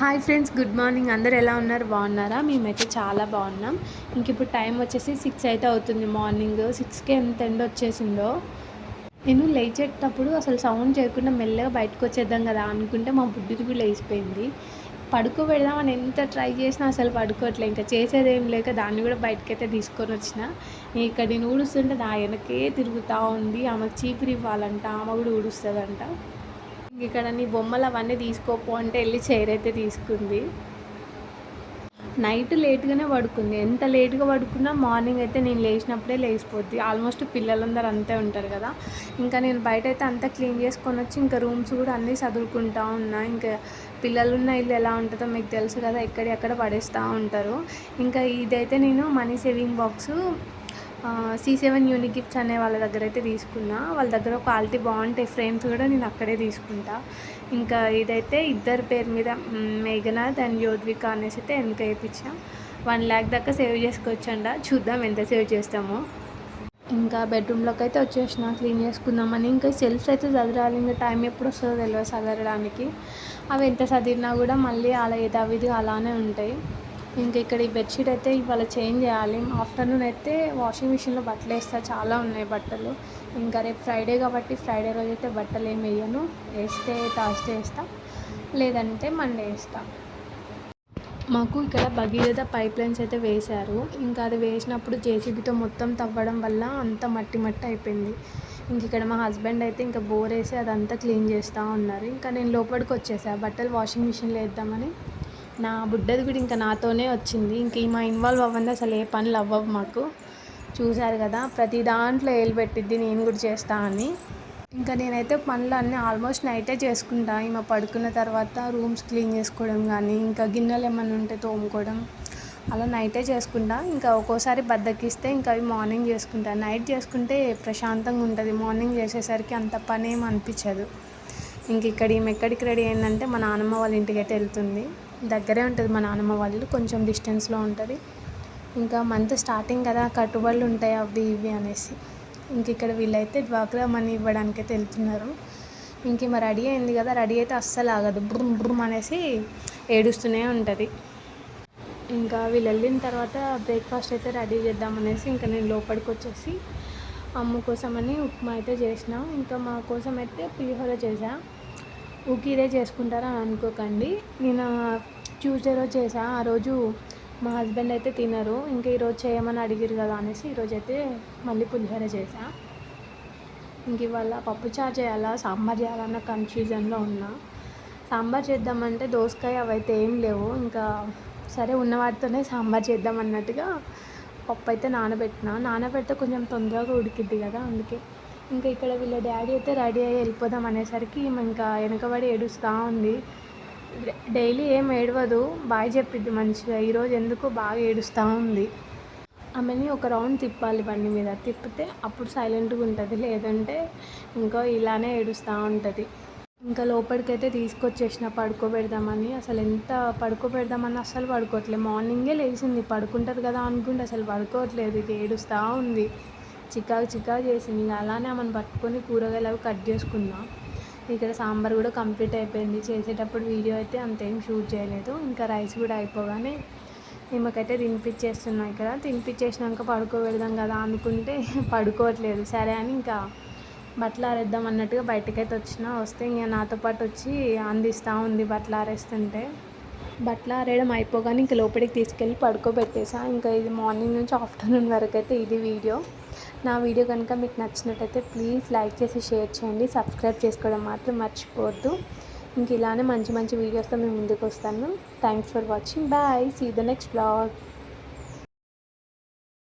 Hi friends good morning. అందరు ఎలా ఉన్నారు? బాగున్నారా? మేమైతే చాలా బాగున్నాం. ఇంక ఇప్పుడు టైం వచ్చేసి సిక్స్ అయితే అవుతుంది మార్నింగ్. సిక్స్కి ఎంత ఎండ వచ్చేసిందో. నేను లేచేటప్పుడు అసలు సౌండ్ చేయకుండా మెల్లగా బయటకు వచ్చేద్దాం కదా అనుకుంటే మా బుడ్డిది కూడా లేచిపోయింది. పడుకోబెడదామని ఎంత ట్రై చేసినా అసలు పడుకోవట్లే. ఇంకా చేసేది ఏం లేక దాన్ని కూడా బయటకైతే తీసుకొని వచ్చిన. ఇక్కడ నేను ఊడుస్తుంటే నా వెనకే తిరుగుతూ ఉంది. ఆమెకు చీపురు ఇవ్వాలంట. ఆమె కూడా ఊడుస్తుందంట. ఇక్కడ నీ బొమ్మలు అవన్నీ తీసుకోపో అంటే వెళ్ళి చైర్ అయితే తీసుకుంది. నైట్ లేట్గానే పడుకుంది. ఎంత లేట్గా పడుకున్నా మార్నింగ్ అయితే నేను లేచినప్పుడే లేచిపోద్ది. ఆల్మోస్ట్ పిల్లలందరూ అంతే ఉంటారు కదా. ఇంకా నేను బయట అయితే అంతా క్లీన్ చేసుకొని వచ్చి ఇంకా రూమ్స్ కూడా అన్నీ చదువుకుంటా ఉన్నా. ఇంకా పిల్లలున్న ఇల్లు ఎలా ఉంటుందో మీకు తెలుసు కదా. ఎక్కడెక్కడ పడేస్తూ ఉంటారు. ఇంకా ఇదైతే నేను money saving box C seven unique gifts అనే వాళ్ళ దగ్గర అయితే తీసుకున్నా. వాళ్ళ దగ్గర క్వాలిటీ బాగుంటాయి ఫ్రేమ్స్ కూడా నేను అక్కడే తీసుకుంటా. ఇంకా ఇదైతే ఇద్దరు పేరు మీద మేఘనాథ్ అండ్ యోద్విక అనేసి అయితే వెనక వేయించా వన్ ల్యాక్ దాకా సేవ్ చేసుకోవచ్చండ చూద్దాం ఎంత సేవ్ చేస్తామో. ఇంకా బెడ్రూమ్లోకి అయితే వచ్చేసిన క్లీన్ చేసుకుందామని ఇంకా సెల్ఫ్స్ అయితే చదరాలి. ఇంకా టైం ఎప్పుడు వస్తుందో తెలియదు చదవడానికి అవి ఎంత చదివినా కూడా మళ్ళీ అలా యథావిధి అలానే ఉంటాయి. ఇంకా ఇక్కడ ఈ బెడ్షీట్ అయితే ఇవాళ చేంజ్ చేయాలి. ఆఫ్టర్నూన్ అయితే వాషింగ్ మిషన్లో బట్టలు వేస్తా. చాలా ఉన్నాయి బట్టలు. ఇంకా రేపు ఫ్రైడే కాబట్టి ఫ్రైడే రోజు అయితే బట్టలు ఏమి వేయను. వేస్తే థర్స్డే వేస్తా. లేదంటే మండే వేస్తా. మాకు ఇక్కడ భగీరథ పైప్ లైన్స్ అయితే వేశారు. ఇంకా అది వేసినప్పుడు జేసీబీతో మొత్తం తవ్వడం వల్ల అంత మట్టి మట్టి అయిపోయింది. ఇంక ఇక్కడ మా హస్బెండ్ అయితే ఇంకా బోర్ వేసి అదంతా క్లీన్ చేస్తూ ఉన్నారు. ఇంకా నేను లోపలికి వచ్చేసా. బట్టలు వాషింగ్ మిషన్లో వేద్దామని. నా బుడ్డది కూడా ఇంకా నాతోనే వచ్చింది. ఇంక మా ఇన్వాల్వ్ అవ్వండి అసలు ఏ పనులు అవ్వవు మాకు. చూశారు కదా ప్రతి దాంట్లో ఏలు పెట్టిద్ది నేను కూడా చేస్తా అని. ఇంకా నేనైతే పనులు అన్నీ ఆల్మోస్ట్ నైటే చేసుకుంటా. ఈమె పడుకున్న తర్వాత రూమ్స్ క్లీన్ చేసుకోవడం కానీ ఇంకా గిన్నెలు ఏమైనా ఉంటే తోముకోవడం అలా నైటే చేసుకుంటా. ఇంకా ఒక్కోసారి బద్దకిస్తే ఇంకా అవి మార్నింగ్ చేసుకుంటా. నైట్ చేసుకుంటే ప్రశాంతంగా ఉంటుంది. మార్నింగ్ చేసేసరికి అంత పని ఏం అనిపించదు. ఇంక ఇక్కడ ఈమె ఎక్కడికి రెడీ అయిందంటే మా నాన్నమ్మ వాళ్ళ ఇంటికి అయితే వెళ్తుంది. దగ్గరే ఉంటుంది. మా నాన్నమ్మ వాళ్ళు కొంచెం డిస్టెన్స్లో ఉంటుంది. ఇంకా మంత్ స్టార్టింగ్ కదా కట్టుబడులు ఉంటాయి అవి ఇవి అనేసి. ఇంక ఇక్కడ వీళ్ళైతే డ్వాక్రా మనీ ఇవ్వడానికైతే వెళ్తున్నారు. ఇంక మరి రెడీ అయింది కదా రెడీ అయితే అస్సలు ఆగదు. బ్రుమ్ బ్రుమ్ అనేసి ఏడుస్తూనే ఉంటుంది. ఇంకా వీళ్ళు వెళ్ళిన తర్వాత బ్రేక్ఫాస్ట్ అయితే రెడీ చేద్దామనేసి ఇంకా నేను లోపలికి వచ్చేసి అమ్మ కోసమని ఉప్మా అయితే చేసిన. ఇంకా మా కోసం అయితే పులిహోర చేసా ఊకిరే చేసుకుంటారా అని అనుకోకండి. నేను ట్యూస్డే రోజు చేసా. ఆ రోజు మా హస్బెండ్ అయితే తినరు. ఇంకా ఈరోజు చేయమని అడిగారు కదా అనేసి ఈరోజు అయితే మళ్ళీ పులిహోర చేసా. ఇంక ఇవాళ పప్పుచారు చేయాలా? సాంబార్ చేయాలన్న కన్ఫ్యూజన్లో ఉన్నా. సాంబార్ చేద్దామంటే దోసకాయ అవైతే ఏం లేవు. ఇంకా సరే ఉన్న వాటితోనే సాంబార్ చేద్దాం అన్నట్టుగా పప్పు అయితే నానబెట్టిన. నానబెడితే కొంచెం తొందరగా ఉడికిద్ది కదా అందుకే. ఇంకా ఇక్కడ వీళ్ళ డాడీ అయితే రెడీ అయ్యి వెళ్ళిపోదాం అనేసరికి ఇంకా వెనకబడి ఏడుస్తూ ఉంది. డైలీ ఏం ఏడవదు. బాగా చెప్పిద్ది మంచిగా. ఈరోజు ఎందుకు బాగా ఏడుస్తూ ఉంది. ఆమెని ఒక రౌండ్ తిప్పాలి బండి మీద. తిప్పితే అప్పుడు సైలెంట్గా ఉంటుంది. లేదంటే ఇంకా ఇలానే ఏడుస్తూ ఉంటుంది. ఇంకా లోపలికైతే తీసుకొచ్చేసిన పడుకోబెడదామని. అసలు ఎంత పడుకోబెడదామని అసలు పడుకోవట్లేదు మార్నింగే లేచింది. పడుకుంటుంది కదా అనుకుంటే అసలు పడుకోవట్లేదు. ఏడుస్తూ ఉంది. చికాకు చికాకు చేసింది. ఇంకా అలానే ఆమెను పట్టుకొని కూరగాయలు అవి కట్ చేసుకున్నాం. ఇక్కడ సాంబార్ కూడా కంప్లీట్ అయిపోయింది. చేసేటప్పుడు వీడియో అయితే అంతేం షూట్ చేయలేదు. ఇంకా రైస్ కూడా అయిపోగానే ఈమెకైతే తినిపించేస్తున్నాం ఇక్కడ. తినిపించేసినాక పడుకోబెడదాం కదా అనుకుంటే పడుకోవట్లేదు. సరే అని ఇంకా బట్టలు ఆరేద్దాం అన్నట్టుగా బయటకైతే వచ్చిన. వస్తే ఇంకా నాతో పాటు వచ్చి అందిస్తూ ఉంది బట్టలు ఆరేస్తుంటే. బట్టలు ఆరేయడం అయిపోగానే ఇంక లోపలికి తీసుకెళ్ళి పడుకోబెట్టేసా. ఇంకా ఇది మార్నింగ్ నుంచి ఆఫ్టర్నూన్ వరకు అయితే ఇది వీడియో. నా వీడియో కనుక మీకు నచ్చినట్టయితే ప్లీజ్ లైక్ చేసి షేర్ చేయండి. సబ్స్క్రైబ్ చేసుకోవడం మాత్రం మర్చిపోవద్దు. ఇంక ఇలానే మంచి మంచి వీడియోస్తో మేము ముందుకు వస్తాను. Thanks for watching bye see the next blog